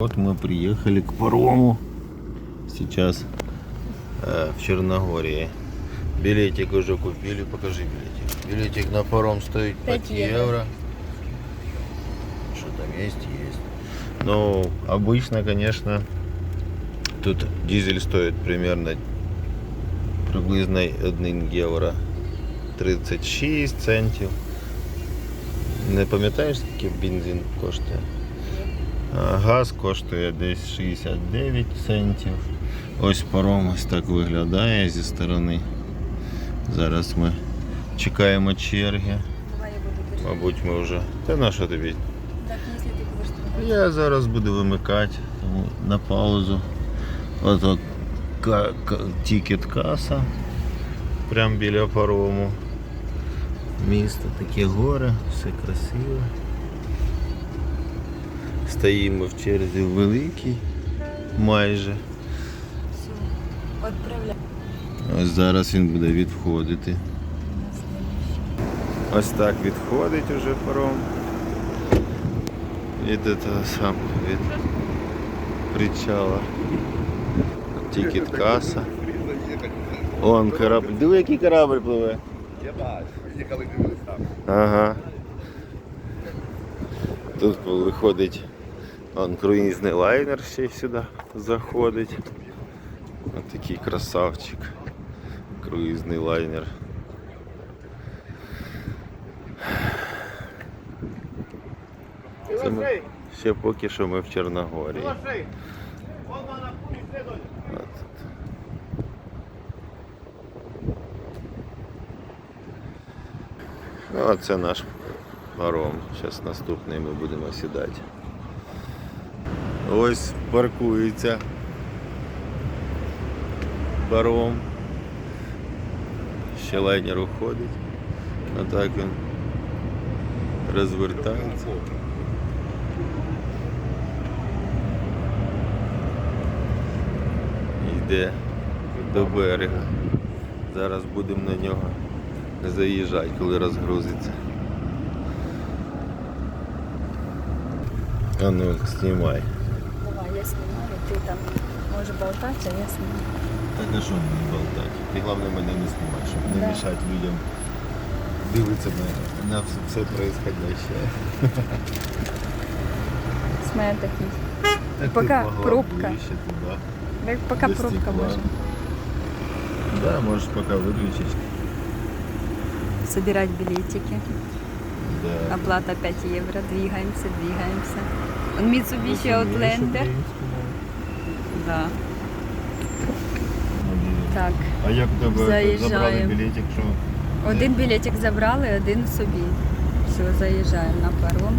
Вот мы приехали к парому. Сейчас э, в Черногории. Билетик уже купили. Покажи билетик. Билетик на паром стоит 5, Пять евро. евро. Что там есть, есть. Но обычно, конечно, тут дизель стоит примерно приблизно 1 євро 36 центів. Не пам'ятаєш, скільки бензин коштує? Газ коштує десь 69 центів. Ось паром ось так виглядає зі сторони. Зараз ми чекаємо черги. Мабуть, ми вже. Та на що тобі? Я зараз буду вимикати, тому на паузу. От от тікет каса. Прямо біля парому. Місто таке горе, все красиво. Стоїмо в черзі великій, майже. Ось зараз він буде відходити. Ось так відходить уже паром. Від этого сам від причала. Тікет каса. Он корабль. Диви, який корабль пливе. Я бачу, їхали дивились там. Ага. Тут виходить он круїзний лайнер ще й сюди заходить. Ось такий красавчик. Круїзний лайнер. Це ми, ще поки що ми в Чорногорії. Ну, а це наш паром. Зараз наступний ми будемо сідати. Ось паркується паром. Ще лайнер уходить. Отак він розвертається. Йде до берега. Зараз будемо на нього заїжджати, коли розгрузиться. А ну, знімай. Снимаю, ти там можеш болтати, а я снимаю. Так а що мені болтати? Ти головне мене не знімай, щоб не Да. мішати людям дивитися на, на все, все происходяще. Смотри, такий. Так Пока ти могла пробка. ближче туди. Так, поки до пробка стекла. може. Да, можеш поки виключити. Собирать билетики. Да. Оплата 5 евро. Двигаемся, двигаемся. Он Mitsubishi Outlander. Да. Так. А як у тебе Заїжджаємо. забрали білетик, що? Один білетик забрали, один собі. Все, заїжджаємо на паром.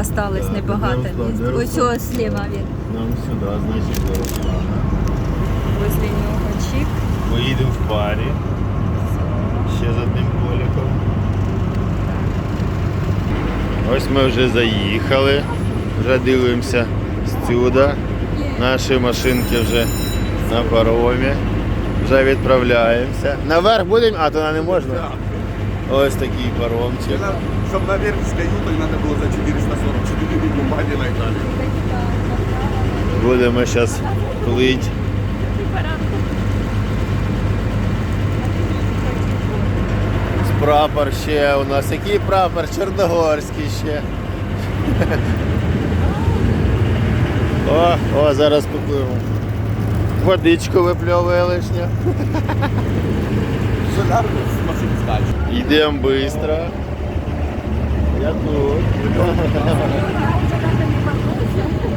Осталось Так, небагато? Де місць. Ось ось зліва він. Нам сюди, значить, до Руслана. Возле нього чик. Ми їдемо в парі. Ще з одним коліком. Ось ми вже заїхали, вже дивимося сюди. Наші машинки вже на паромі. Вже відправляємося. Наверх будемо, а туди не можна. Ось такий паромчик. Щоб наверх з каютою треба було за 444 бумаги на Італію. Будемо зараз плити. Прапор ще у нас. Який прапор? Чорногорський ще. О, о, зараз попливемо. Водичку випльовує лишня. Солярку з машин скачу. Йдемо швидко. Я тут.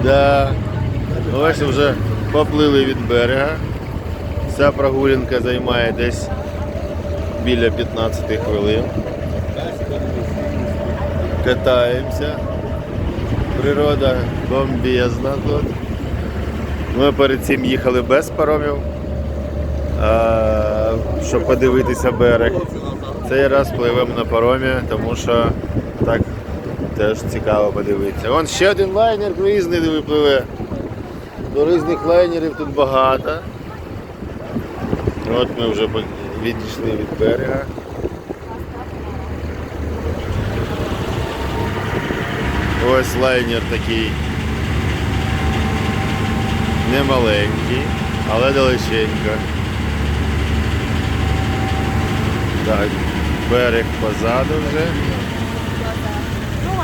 Да. Ось вже поплили від берега. Ця прогулянка займає десь біля 15 хвилин. Катаємося. Природа бомбезна тут. Ми перед цим їхали без паромів, щоб подивитися берег. Цей раз пливемо на паромі, тому що так теж цікаво подивитися. Вон ще один лайнер круїзний диви пливе. Туризних лайнерів тут багато. От ми вже відійшли від берега. Ось лайнер такий Не маленький, але далеченько. Так, берег позаду вже.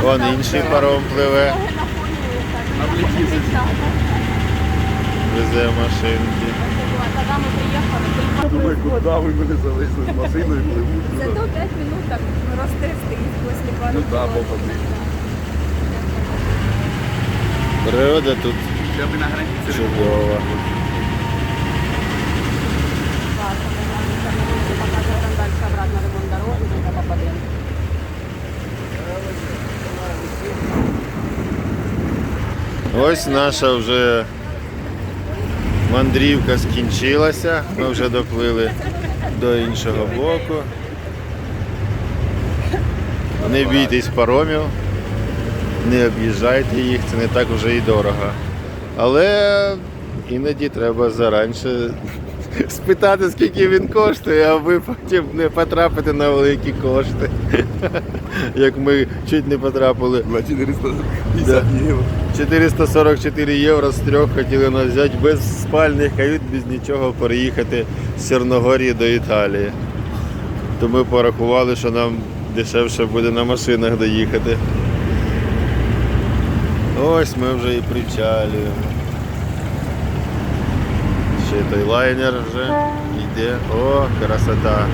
Вон інший паром пливе, везе машинки. Думаю, куди ви мене завезли з машиною пливуть. Зато 5 минут так розтрясти після пару. Ну да, попади. Природа тут чудова. Ось наша вже мандрівка скінчилася. Ми вже доплили до іншого боку. Не бійтесь паромів, не об'їжджайте їх, це не так вже і дорого. Але іноді треба заранше спитати, скільки він коштує, а ви потім не потрапите на великі кошти. Як ми чуть не потрапили. на 450 євро. 444 євро з трьох хотіли нас взяти без спальних кают, без нічого переїхати з Чорногорії до Італії. То ми порахували, що нам дешевше буде на машинах доїхати. Ось ми вже і причалюємо. Ще той лайнер вже йде. О, красота.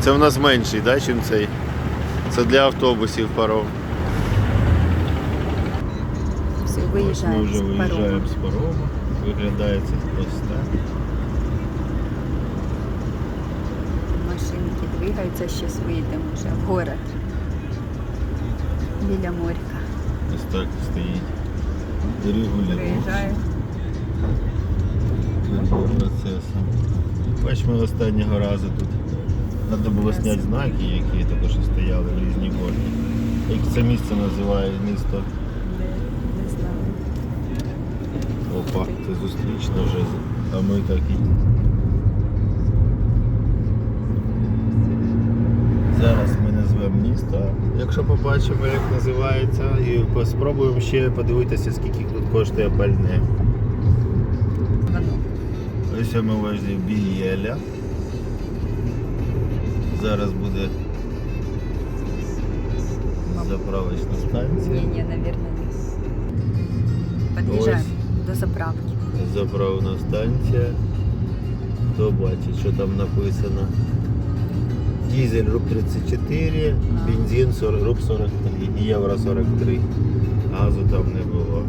Це в нас менший, да, чим цей? Це для автобусів паром. Все, Ось ми вже виїжджаємо з парому. Виглядає це так. Машинки двигаються, щось вийдемо вже в город. Біля моря. Ось так стоїть. Приїжджаю. процесом. Бач, ми останнього разу тут. Треба було зняти знаки, які що стояли в різні боки. Як це місце називає місто? Не, не знаю. Опа, це зустрічно вже. А ми так і. Місто. Якщо побачимо, як називається, і спробуємо ще подивитися, скільки тут коштує пальне. Ось ми возле Бієля. Зараз буде заправочна станція. Ні, ні, ні. Під'їжджаємо до заправки. Заправна станція. Хто бачить, що там написано? Дізель руб 34, А. бензин 40, руб 43, євро 43. Газу там не було.